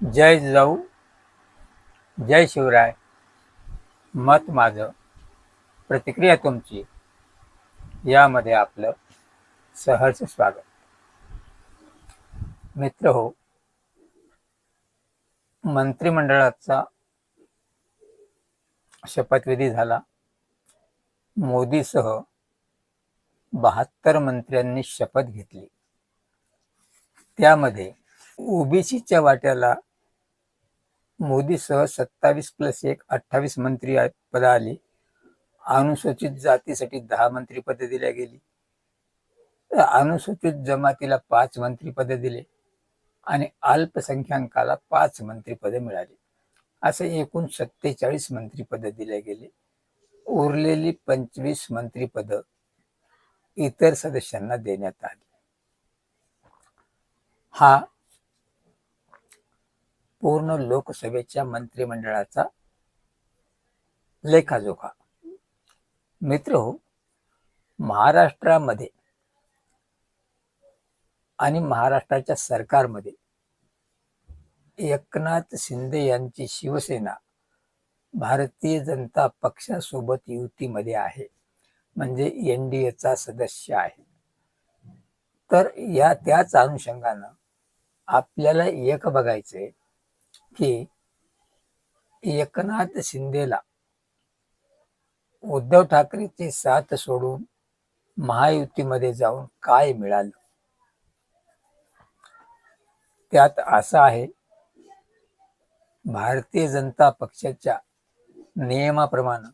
जय जाऊ जय शिवराय. मत माझं. प्रतिक्रिया तुमची. यामध्ये आपलं सहर्ष स्वागत. मित्र हो मंत्रिमंडळाचा शपथविधी झाला. मोदीसह बहात्तर मंत्र्यांनी शपथ घेतली. त्यामध्ये ओबीसीच्या वाट्याला मोदीसह सत्तावीस प्लस एक अठ्ठावीस मंत्री पद पदं आली. अनुसूचित जातीसाठी दहा मंत्रिपदे दिल्या गेली. अनुसूचित जमातीला पाच मंत्रिपदे दिले आणि अल्पसंख्याकाला पाच मंत्रिपदे मिळाली. असे एकूण सत्तेचाळीस मंत्रिपदे दिले गेले. उरलेली पंचवीस मंत्रिपद इतर सदस्यांना देण्यात आली. हा पूर्ण लोकसभेच्या मंत्रिमंडळाचा लेखाजोखा. मित्र हो महाराष्ट्रामध्ये आणि महाराष्ट्राच्या सरकारमध्ये एकनाथ शिंदे यांची शिवसेना भारतीय जनता पक्षासोबत युतीमध्ये आहे. म्हणजे एन डी एचा सदस्य आहे. तर या त्याच अनुषंगानं आपल्याला एक बघायचंय की एकनाथ शिंदेला उद्धव ठाकरेची साथ सोडून महायुतीमध्ये जाऊन काय मिळालं? त्यात असं आहे भारतीय जनता पक्षाच्या नियमाप्रमाणे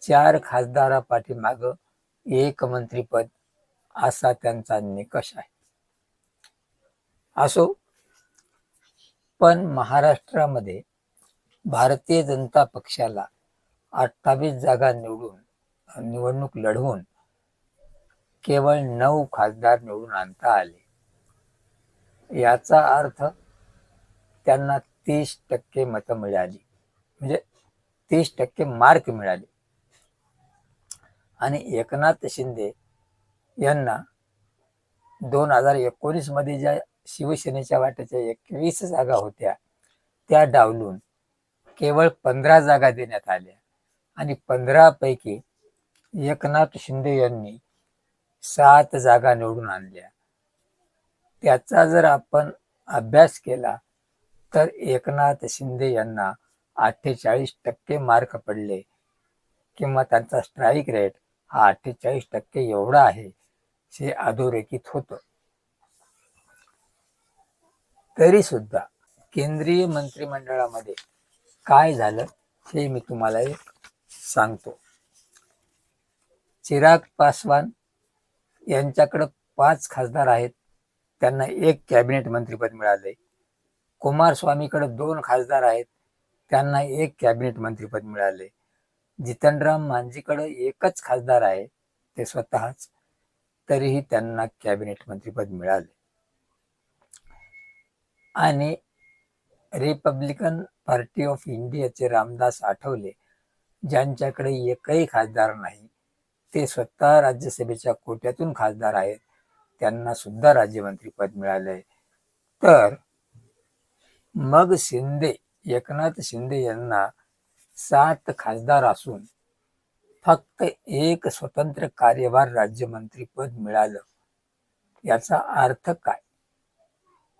चार खासदारा पाठीमाग एक मंत्रीपद असा त्यांचा निकष आहे. असो पण महाराष्ट्रामध्ये भारतीय जनता पक्षाला अठ्ठावीस जागा निवडून निवडणूक लढवून केवळ नऊ खासदार निवडून आणता आले. याचा अर्थ त्यांना तीस टक्के मतं मिळाली. म्हणजे तीस टक्के मार्क मिळाले. आणि एकनाथ शिंदे यांना दोन हजार एकोणीसमध्ये ज्या शिवसेनेच्या वाट्याच्या एकवीस जागा होत्या त्या डावलून केवळ पंधरा जागा देण्यात आल्या. आणि पंधरा पैकी एकनाथ शिंदे यांनी सात जागा निवडून आणल्या. त्याचा जर आपण अभ्यास केला तर एकनाथ शिंदे यांना अठ्ठेचाळीस टक्के मार्क पडले. किंवा त्यांचा स्ट्राईक रेट हा अठ्ठेचाळीस टक्के एवढा आहे हे अधोरेखित होतं. तरी सुद्धा केंद्रीय मंत्रिमंडळामध्ये काय झालं हे मी तुम्हाला एक सांगतो. चिराग पासवान यांच्याकडं पाच खासदार आहेत. त्यांना एक कॅबिनेट मंत्रीपद मिळाले कुमारस्वामीकडे दोन खासदार आहेत. त्यांना एक कॅबिनेट मंत्रीपद मिळाले जितनराम मांझीकडे एकच खासदार आहे. ते स्वतःच. तरीही त्यांना कॅबिनेट मंत्रीपद मिळाले आणि रिपब्लिकन पार्टी ऑफ इंडियाचे रामदास आठवले ज्यांच्याकडे एकही खासदार नाही ते स्वतः राज्यसभेच्या कोट्यातून खासदार आहेत त्यांना सुद्धा राज्यमंत्रीपद मिळालंय. तर मग शिंदे एकनाथ शिंदे यांना सात खासदार असून फक्त एक स्वतंत्र कार्यभार राज्यमंत्रीपद मिळालं. याचा अर्थ काय?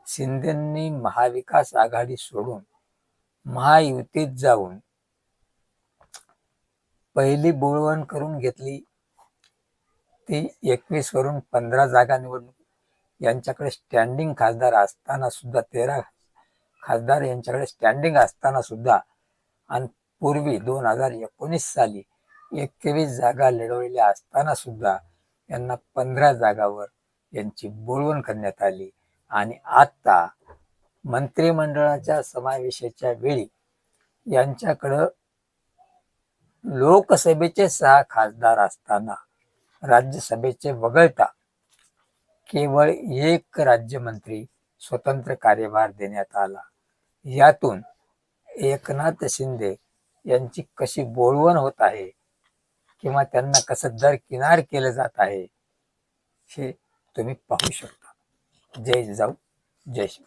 शिंदेंनी महाविकास आघाडी सोडून महायुतीत जाऊन पहिली बोळवण करून घेतली. ती एकवीस वरून पंधरा जागा निवडणूक यांच्याकडे स्टँडिंग खासदार असताना सुद्धा तेरा खासदार यांच्याकडे स्टँडिंग असताना सुद्धा आणि पूर्वी दोन हजार एकोणीस साली एकवीस जागा लढवलेल्या असताना सुद्धा यांना पंधरा जागावर यांची बोळवण करण्यात आली. आणि आता मंत्रिमंडळाच्या समावेशाच्या वेळी यांच्याकडं लोकसभेचे सहा खासदार असताना राज्यसभेचे वगळता केवळ एक राज्यमंत्री स्वतंत्र कार्यभार देण्यात आला. यातून एकनाथ शिंदे यांची कशी बोलवण होत आहे किंवा त्यांना कसं दरकिनार केलं जात आहे हे तुम्ही पाहू शकता. जय जाऊ जय शिव